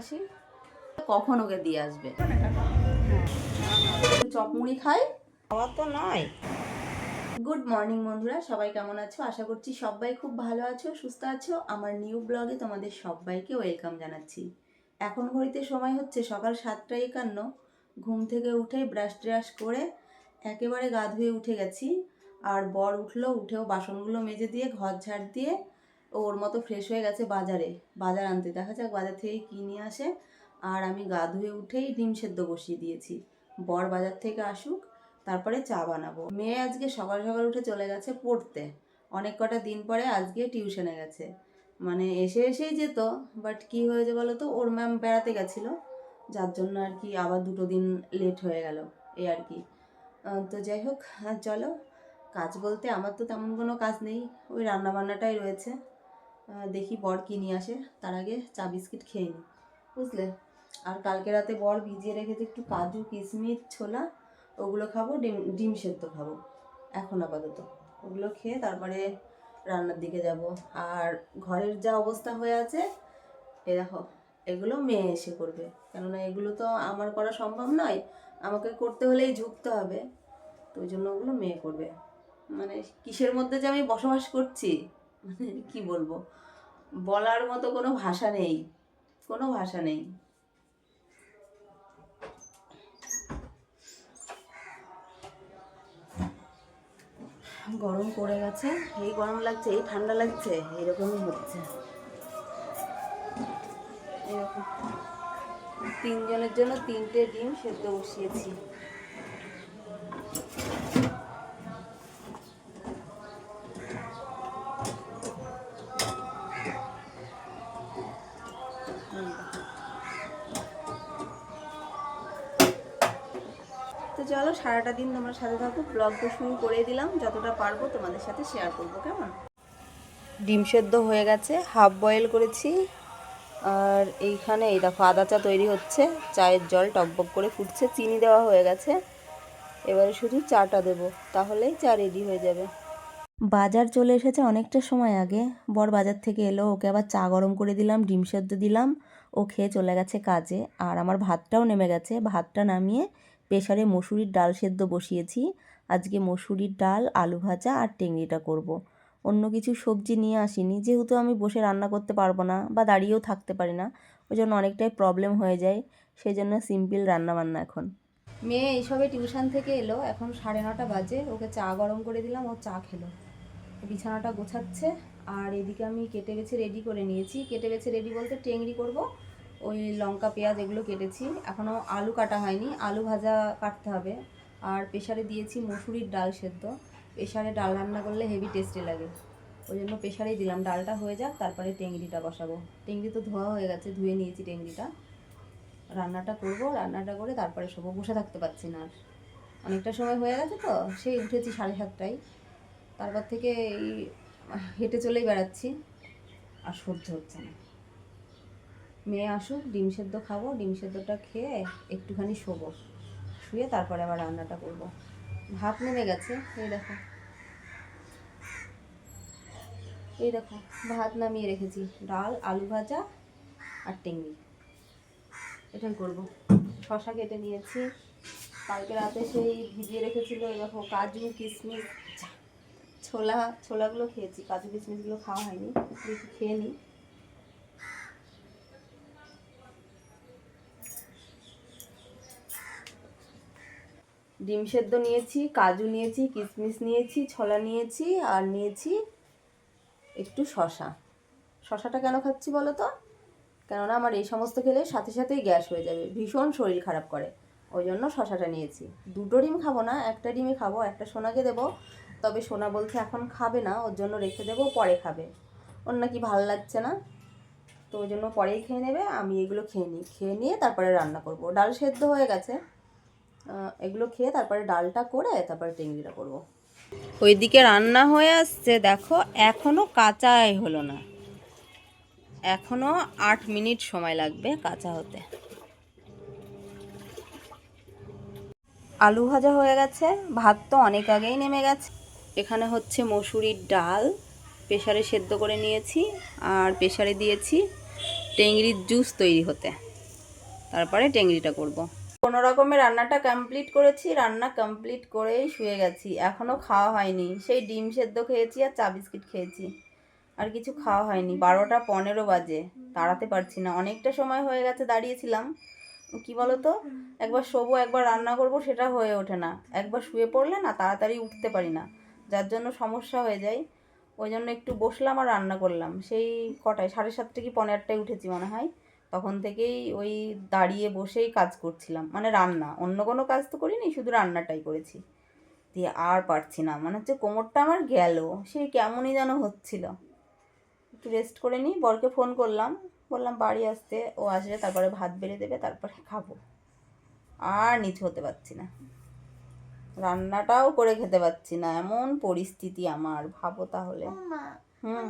আসি। কখন ওকে দিয়ে আসবে? চপ মুড়ি খাই? খাওয়া তো নয়। গুড মর্নিং বন্ধুরা সবাই কেমন আছো? আশা করছি সবাই খুব ভালো আছো সুস্থ আছো। আমার নিউ ব্লগে তোমাদের সবাইকে ওয়েলকাম জানাচ্ছি। এখন ঘড়িতে সময় হচ্ছে সকাল সাতটা একান্ন। ঘুম থেকে উঠে ব্রাশ ট্রাশ করে একেবারে গা ধুয়ে উঠে গেছি। আর বর উঠল উঠেও বাসনগুলো মেজে দিয়ে ঘর ঝাড় দিয়ে ও ওর মতো ফ্রেশ হয়ে গেছে বাজারে। বাজার আনতে। দেখা যাক বাজার থেকে কী নিয়ে আসে। আর আমি গা ধুয়ে উঠেই ডিম সেদ্ধ বসিয়ে দিয়েছি। বর বাজার থেকে আসুক, তারপরে চা বানাবো। মেয়ে আজকে সকাল সকাল উঠে চলে গেছে পড়তে। অনেক কটা দিন পরে আজকে টিউশনে গেছে। মানে এসে এসেই যেত বাট কি হয়েছে বলো তো ওর ম্যাম বেড়াতে গেছিল। যার জন্য আর কি আবার দুটো দিন লেট হয়ে গেল। এই আর কি। তো যাই হোক চলো। কাজ বলতে আমার তো তেমন কোনো কাজ নেই। ওই রান্না বান্নাটাই রয়েছে। দেখি বর কী নিয়ে আসে। তার আগে চা বিস্কিট খেয়ে নিই বুঝলে? আর কালকে রাতে বর ভিজিয়ে রেখেছে একটু কাজু, কিশমিশ, ছোলা, ওগুলো খাব, ডিম ডিম সেদ্ধ খাব। এখন আপাতত। ওগুলো খেয়ে তারপরে রান্নার দিকে যাব। আর ঘরের যা অবস্থা হয়ে আছে, এ দেখো, এগুলো মেয়ে এসে করবে। কেননা এগুলো তো আমার করা সম্ভব নয়, আমাকে করতে হলেই ঝুঁকতে হবে। তো ওই জন্য ওগুলো মেয়ে করবে। মানে কিসের মধ্যে যে আমি বসবাস করছি? মানে কি বলব? বলার মতো কোনো ভাষা নেই। কোনো ভাষা নেই। গরম পড়ে গেছে। এই গরম লাগছে, এই ঠান্ডা লাগছে, এরকমই হচ্ছে। এরকম। তিনজনের জন্য তিনটে ডিম সেদ্ধ বসিয়েছি। চলো সারাটা দিন তোমার সাথে থাকো। ব্লগ তো শুরু করে দিলাম যতটা পারব তোমাদের সাথে শেয়ার করব কেমন? ডিম সেদ্ধ হয়ে গেছে হাফ বয়েল করেছি। আর এইখানে এই দেখো আদা চা তৈরি হচ্ছে চায়ের জল টকবক করে ফুটছে চিনি দেওয়া হয়ে গেছে। এবারে শুধু চাটা দেবো তাহলেই চা রেডি হয়ে যাবে। বাজার চলে এসেছে অনেকটা সময় আগে। বর বাজার থেকে এলো ওকে আবার চা গরম করে দিলাম ডিম সেদ্ধ দিলাম। ও খেয়ে চলে গেছে কাজে আর আমার ভাতটাও নেমে গেছে। ভাতটা নামিয়ে প্রেসারে মসুরির ডাল সেদ্ধ বসিয়েছি। আজকে মসুরির ডাল, আলু ভাজা আর টেংরিটা করব। অন্য কিছু সবজি নিয়ে আসিনি, যেহেতু আমি বসে রান্না করতে পারব না বা দাঁড়িয়েও থাকতে পারি না ওই জন্য অনেকটাই প্রবলেম হয়ে যায় সেই জন্য সিম্পল রান্না বান্না এখন। মেয়ে এইসবে টিউশন থেকে এলো, এখন সাড়ে নটা বাজে, ওকে চা গরম করে দিলাম, ও চা খেলো। বিছানাটা গোছাচ্ছে, আর এদিকে আমি কেটে বেছে রেডি করে নিয়েছি। কেটে বেছে রেডি বলতে টেংরি করব ওই লঙ্কা, পেঁয়াজ এগুলো কেটেছি। এখনও আলু কাটা হয়নি, আলু ভাজা কাটতে হবে। আর প্রেশারে দিয়েছি মসুরির ডাল সেদ্ধ। প্রেশারে ডাল রান্না করলে হেভি টেস্টি লাগে। ওই জন্য প্রেশারেই দিলাম। ডালটা হয়ে যাক, তারপরে টেংরিটা বসাবো। টেংরি তো ধোয়া হয়ে গেছে, ধুয়ে নিয়েছি টেংরিটা রান্নাটা করব, রান্নাটা করে তারপরে শোবো। বসে থাকতে পারছি না আর। অনেকটা সময় হয়ে গেছে তো, সেই উঠেছি সাড়ে সাতটায়। তারপর থেকে এই হেঁটে চলেই বেড়াচ্ছি। আর সহ্য হচ্ছে না। মেয়ে আসুক, ডিম সেদ্ধ খাব, ডিম সেদ্ধটা খেয়ে একটুখানি শোবো। শুয়ে তারপরে আবার রান্নাটা করব। ভাত নেমে গেছে, এই দেখো। এই দেখো, ভাত নামিয়ে রেখেছি। ডাল, আলু ভাজা আর টেঙ্গি। এটাই করব। শশা কেটে নিয়েছি। কালকে রাতে সেই ভিজিয়ে রেখেছিল, এই দেখো, কাজু কিশমিশ ছোলা, ছোলাগুলো খেয়েছি। কাজু কিশমিশগুলো খাওয়া হয়নি। খেয়ে নিই। ডিম সেদ্ধ নিয়েছি, কাজু নিয়েছি, কিশমিশ নিয়েছি, ছোলা নিয়েছি আর নিয়েছি একটু শশা শশাটা কেন খাচ্ছি বলো তো? কেননা আমার এই সমস্ত খেলে সাথে সাথেই গ্যাস হয়ে যাবে, ভীষণ শরীর খারাপ করে। ওই জন্য শশাটা নিয়েছি। দুটো ডিম খাব না, একটা ডিমই খাব, একটা সোনাকে দেবো। তবে সোনা বলছে এখন খাবে না, ওর জন্য রেখে দেবো, পরে খাবে। ওর নাকি ভালো লাগছে না, তো ওই জন্য পরেই খেয়ে নেবে, আমি এগুলো খেয়ে নিই খেয়ে নিয়ে তারপরে রান্না করব। ডাল সেদ্ধ হয়ে গেছে। এগুলো খেয়ে তারপরে ডালটা করে তারপরে টেংরিটা করব। ওইদিকে রান্না হয়ে আসছে, দেখো এখনও কাঁচাই হলো না। এখনও আট মিনিট সময় লাগবে কাঁচা হতে। আলু ভাজা হয়ে গেছে, ভাত তো অনেক আগেই নেমে গেছে। এখানে হচ্ছে মসুরির ডাল প্রেশারে সেদ্ধ করে নিয়েছি, আর প্রেশারে দিয়েছি টেংরির জুস তৈরি হতে। তারপরে টেংরিটা করব। কোনো রকমের রান্নাটা কমপ্লিট করেছি, রান্না কমপ্লিট করেই শুয়ে গেছি। এখনও খাওয়া হয়নি। সেই ডিম সেদ্ধ খেয়েছি আর চা বিস্কিট খেয়েছি। আর কিছু খাওয়া হয়নি। বারোটা পনেরো বাজে। দাঁড়াতে পারছি না। অনেকটা সময় হয়ে গেছে দাঁড়িয়েছিলাম। কি বলো তো একবার শোবো, একবার রান্না করব, সেটা হয়ে ওঠে না। একবার শুয়ে পড়লে না তাড়াতাড়ি উঠতে পারি না। যার জন্য সমস্যা হয়ে যায়। ওই জন্য একটু বসলাম আর রান্না করলাম। সেই কটায়? সাড়ে সাতটা কি পনেরো আটটায় উঠেছি মনে হয়। তখন থেকেই ওই দাঁড়িয়ে বসেই কাজ করছিলাম। মানে রান্না অন্য কোনো কাজ তো করিনি শুধু রান্নাটাই করেছি। দিয়ে আর পারছি না মানে হচ্ছে কোমরটা আমার গেল সে কেমনই যেন হচ্ছিল। একটু রেস্ট করে নিই বরকে ফোন করলাম বললাম বাড়ি আসতে। ও আসলে তারপরে ভাত বেড়ে দেবে তারপরে খাব। আর নিচু হতে পারছি না। রান্নাটাও করে খেতে পারছি না এমন পরিস্থিতি আমার ভাবো তাহলে। হুম।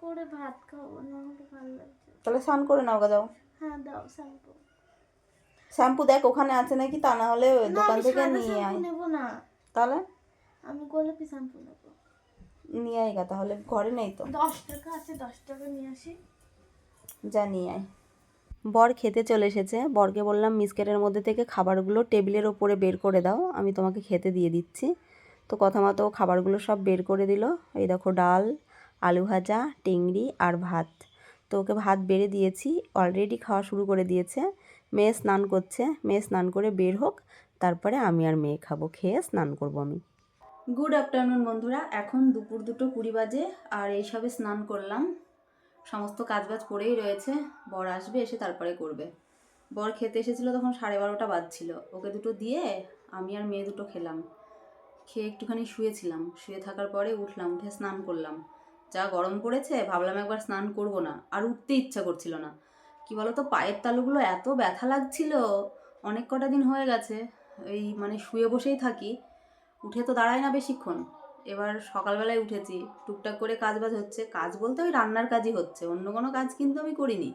করে ভাত খাব না ভালো তাহলে স্নান করে নাও গা যাও হ্যাঁ দাও শ্যাম্পু। শ্যাম্পু দেখ ওখানে আছে নাকি? তা না হলে দোকান থেকে নিয়ে আয়। নেব না। তাহলে? আমি গোলাপি শ্যাম্পু নেব। নিয়ে আয় গা তাহলে ঘরে নেই তো। দশ টাকা আছে দশ টাকা নিয়ে আসি। যা নিয়ে আয়। বর খেতে চলে এসেছে। বরকে বললাম মিসকেটের মধ্যে থেকে খাবারগুলো টেবিলের ওপরে বের করে দাও। আমি তোমাকে খেতে দিয়ে দিচ্ছি। তো কথা মতো খাবারগুলো সব বের করে দিল। এই দেখো ডাল আলু ভাজা টেংরি আর ভাত। তো ওকে ভাত বেড়ে দিয়েছি অলরেডি খাওয়া শুরু করে দিয়েছে। মেয়ে স্নান করছে, মেয়ে স্নান করে বের হোক, তারপরে আমি আর মেয়ে খাব, খেয়ে স্নান করব আমি। গুড আফটারনুন বন্ধুরা, এখন দুপুর দুটো কুড়ি বাজে, আর এইসবে স্নান করলাম। সমস্ত কাজবাজ করেই রয়েছে, বর আসবে এসে তারপরে করবে। বর খেতে এসেছিল তখন সাড়ে বারোটা বাজছিল, ওকে দুটো দিয়ে আমি আর মেয়ে দুটো খেলাম। খেয়ে একটুখানি শুয়েছিলাম, শুয়ে থাকার পরে উঠলাম, উঠে স্নান করলাম। যা গরম পড়েছে ভাবলাম একবার স্নান করব না। আর উঠতে ইচ্ছা করছিল না। কি বলতো, পায়ের তালুগুলো এত ব্যথা লাগছিল, অনেক কটা দিন হয়ে গেছে। এই মানে শুয়ে বসেই থাকি। উঠে তো দাঁড়ায় না বেশিক্ষণ। এবার সকালবেলায় উঠেছি। টুকটাক করে কাজ বাজ হচ্ছে। কাজ বলতে ওই রান্নার কাজই হচ্ছে। অন্য কোনো কাজ কিন্তু আমি করিনি।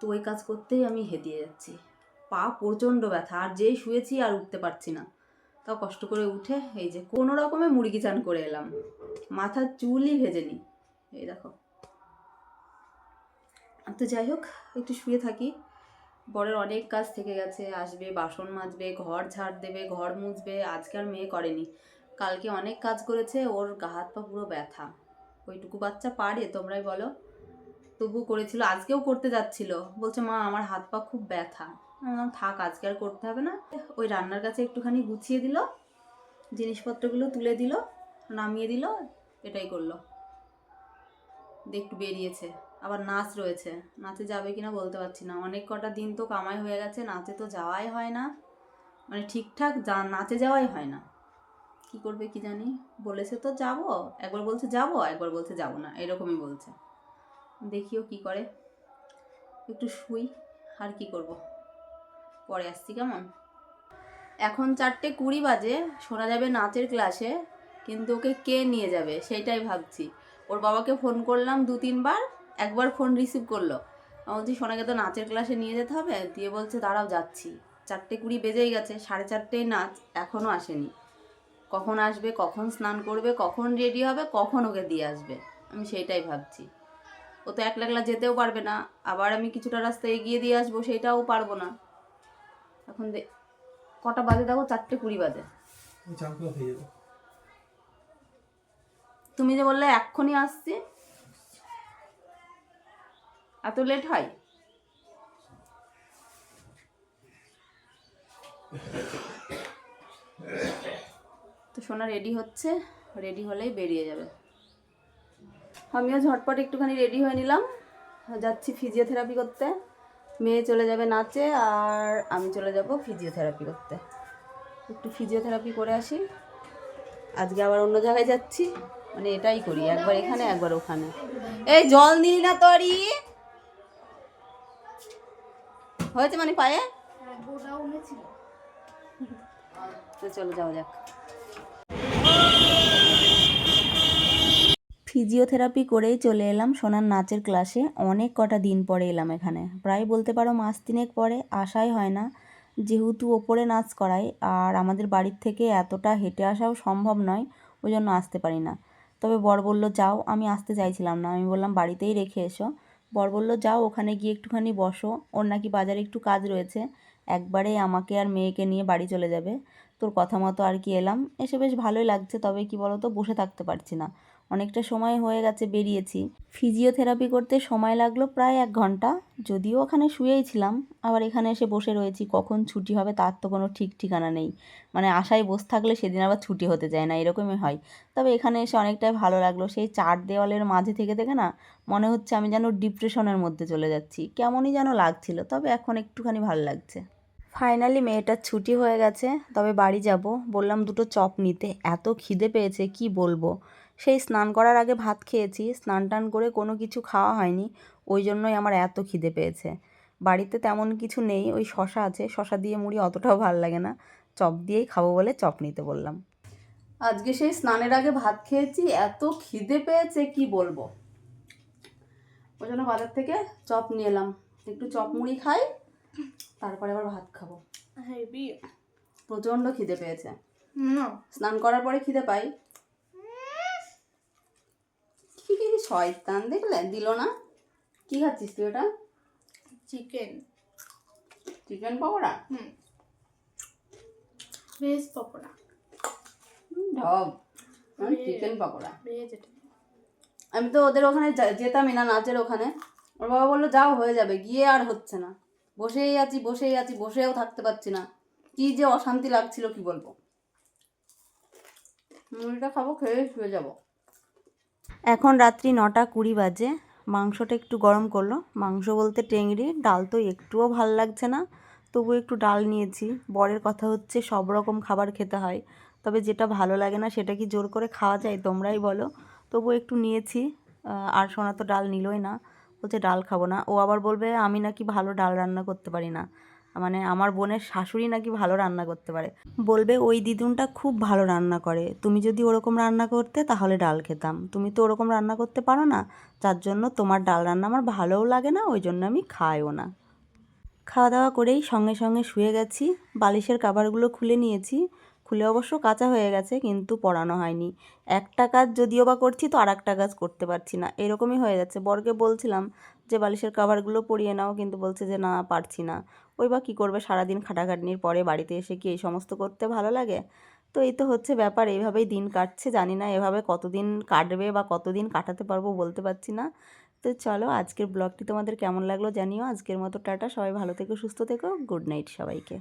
তো ওই কাজ করতেই আমি হেদিয়ে যাচ্ছি। পা প্রচণ্ড ব্যথা। আর যেই শুয়েছি আর উঠতে পারছি না। তাও কষ্ট করে উঠে এই যে কোনো রকমে মুরগি চান করে এলাম। মাথার চুলই ভেজে নি এই দেখো। তো যাই হোক, একটু শুয়ে থাকি। বরের অনেক কাজ থেকে গেছে, আসবে, বাসন মাজবে, ঘর ঝাড় দেবে, ঘর মুছবে, আজকে আর মেয়ে করেনি। কালকে অনেক কাজ করেছে, ওর হাত পা পুরো ব্যথা। ওইটুকু বাচ্চা পারে, তোমরাই বলো। তবু করেছিল, আজকেও করতে যাচ্ছিল। বলছে, মা, আমার হাত পা খুব ব্যথা। থাক, আজকে আর করতে হবে না। ওই রান্নার কাছে একটুখানি গুছিয়ে দিল, জিনিসপত্রগুলো তুলে দিল, নামিয়ে দিল, এটাই করল। একটু বেরিয়েছে, আবার নাচ রয়েছে। নাচে যাবে কিনা বলতে পারছি না। অনেক কটা দিন তো কামাই হয়ে গেছে, নাচে তো যাওয়াই হয় না। মানে ঠিকঠাক যা, নাচে যাওয়াই হয় না। কি করবে কি জানি? বলেছে তো যাব। একবার বলছে যাব, একবার বলছে যাব না। এরকমই বলছে। দেখিও কি করে। একটু শুই, আর কি করব? পরে আসছি, কেমন? এখন চারটে কুড়ি বাজে শোনা যাবে নাচের ক্লাসে, কিন্তু ওকে কে নিয়ে যাবে? সেইটাই ভাবছি। ওর বাবাকে ফোন করলাম দু, তিনবার, একবার ফোন রিসিভ করল। বলছি, সোনাকে তো নাচের ক্লাসে নিয়ে যেতে হবে? দিয়ে বলছে, দাঁড়াও, যাচ্ছি। চারটে কুড়ি বেজেই গেছে, সাড়ে চারটেই নাচ এখনও আসেনি। কখন আসবে, কখন স্নান করবে, কখন রেডি হবে, কখন ওকে দিয়ে আসবে? আমি সেইটাই ভাবছি। ও তো একলা একলা যেতেও পারবে না, আবার আমি কিছুটা রাস্তা এগিয়ে দিয়ে আসব, সেইটাও পারব না। এখন কটা বাজে দেখো? চারটে কুড়ি বাজে। তুমি যে বললে এক্ষুনি আসছি। এত লেট হয়? তো সোনা রেডি হচ্ছে। রেডি হলেই বেরিয়ে যাবে। আমিও ঝটপট একটুখানি রেডি হয়ে নিলাম। যাচ্ছি ফিজিওথেরাপি করতে। মেয়ে চলে যাবে নাচে আর আমি চলে যাব ফিজিওথেরাপি করতে। একটু ফিজিওথেরাপি করে আসি। আজকে আবার অন্য জায়গায় যাচ্ছি। মানে এটাই করি একবার এখানে একবার ওখানে। এই জল নিলি না তরি। হয়েছে মানে পায়ে? হ্যাঁ তো চলো যাওয়া যাক। ফিজিওথেরাপি করেই চলে এলাম সোনার নাচের ক্লাসে। অনেক কটা দিন পরে এলাম এখানে। প্রায় বলতে পারো মাস তিনেক পরে আসাই হয় না যেহেতু ওপরে নাচ করাই, আর আমাদের বাড়ির থেকে এতটা হেঁটে আসাও সম্ভব নয় ওই জন্য আসতে পারি না। তবে বর বলল, যাও। আমি আসতে চাইছিলাম না। আমি বললাম, বাড়িতেই রেখে এসো। বর বলল, যাও, ওখানে গিয়ে একটুখানি বসো। ওর নাকি বাজারে একটু কাজ রয়েছে। একবারে আমাকে আর মেয়েকে নিয়ে বাড়ি চলে যাবে। তোর কথা মতো আর কি এলাম। এসে বেশ ভালোই লাগছে, তবে কি বলতো, বসে থাকতে পারছি না। অনেকটা সময় হয়ে গেছে বেরিয়েছি। ফিজিওথেরাপি করতে সময় লাগল প্রায় এক ঘণ্টা। যদিও ওখানে শুয়েই ছিলাম, আবার এখানে এসে বসে রয়েছি, কখন ছুটি হবে তার তো কোনো ঠিক ঠিকানা নেই। মানে আশায় বসে থাকলে সেদিন আবার ছুটি হতে যায় না, এরকমই হয়। তবে এখানে এসে অনেকটাই ভালো লাগল, সেই চার দেওয়ালের মাঝে থেকে থেকে না মনে হচ্ছে আমি যেন ডিপ্রেশনের মধ্যে চলে যাচ্ছি। কেমনই যেন লাগছিল, তবে এখন একটুখানি ভালো লাগছে। ফাইনালি মেয়েটার ছুটি হয়ে গেছে, তবে বাড়ি যাব। বললাম, দুটো চপ নিতে। এত খিদে পেয়েছে, কি বলব? সেই স্নান করার আগে ভাত খেয়েছি স্নান টান করে কোনো কিছু খাওয়া হয়নি ওই জন্যই আমার এত খিদে পেয়েছে। বাড়িতে তেমন কিছু নেই ওই শশা আছে শশা দিয়ে মুড়ি অতটাও ভালো লাগে না চপ দিয়েই খাব বলে চপ নিতে বললাম। আজকে সেই স্নানের আগে ভাত খেয়েছি এত খিদে পেয়েছে কি বলব? ওই জন্য বাজার থেকে চপ নিয়ে এলাম একটু চপ মুড়ি খাই তারপরে আবার ভাত খাব। প্রচণ্ড খিদে পেয়েছে। স্নান করার পরে খিদে পাই কি কি শয়তান দেখলে? দিল না? কি খাচ্ছিস তুই ওটা? Chicken chicken pakora? হুম। ভেজ পকোড়া। ঢব চিকেন পকোড়া। আমি তো ওদের ওখানে যেতামই না নাচের ওখানে। ওর বাবা বলল যাও হয়ে যাবে। গিয়ে আর হচ্ছে না। বসেই আছি বসেই আছি বসেও থাকতে পারছি না। কি যে অশান্তি লাগছিল কি বলব? মুড়িটা খাব খেয়ে শুয়ে যাব। এখন রাত্রি নটা কুড়ি বাজে। মাংসটা একটু গরম করল। মাংস বলতে টেংরি, ডাল তো একটুও ভালো লাগছে না। তবু একটু ডাল নিয়েছি। বরের কথা হচ্ছে সব রকম খাবার খেতে হয়। তবে যেটা ভালো লাগে না সেটা কি জোর করে খাওয়া যায় তোমরাই বলো। তবু একটু নিয়েছি। আর সোনা তো ডাল নিলই না। বলছে, ডাল খাব না। ও আবার বলবে, আমি নাকি ভালো ডাল রান্না করতে পারি না। মানে আমার বোনের শাশুড়ি নাকি ভালো রান্না করতে পারে। বলবে, ওই দিদুনটা খুব ভালো রান্না করে। তুমি যদি ওরকম রান্না করতে, তাহলে ডাল খেতাম। তুমি তো ওরকম রান্না করতে পারো না। যার জন্য তোমার ডাল রান্না আমার ভালোও লাগে না, ওই জন্য আমি খাইও না। খাওয়া দাওয়া করেই সঙ্গে সঙ্গে শুয়ে গেছি। বালিশের কাভারগুলো খুলে নিয়েছি। খুলে অবশ্য কাঁচা হয়ে গেছে, কিন্তু পরানো হয়নি। একটা কাজ যদিও বা করছি, তো আর একটা কাজ করতে পারছি না। এরকমই হয়ে যাচ্ছে। বরকে বলছিলাম যে, বালিশের কাভারগুলো পরিয়ে নাও। কিন্তু বলছে যে, না, পারছি না। ওই বা কী করবে? সারাদিন খাটাখাটনির পরে বাড়িতে এসে কি এই সমস্ত করতে ভালো লাগে? তো এই তো হচ্ছে ব্যাপার, এইভাবেই দিন কাটছে, জানি না এভাবে কতদিন কাটবে বা কতদিন কাটাতে পারব বলতে পারছি না। তো চলো আজকের ব্লগটি তোমাদের কেমন লাগল জানিও। আজকের মতো টাটা, সবাই ভালো থেকো, সুস্থ থেকো, গুড নাইট সবাইকে।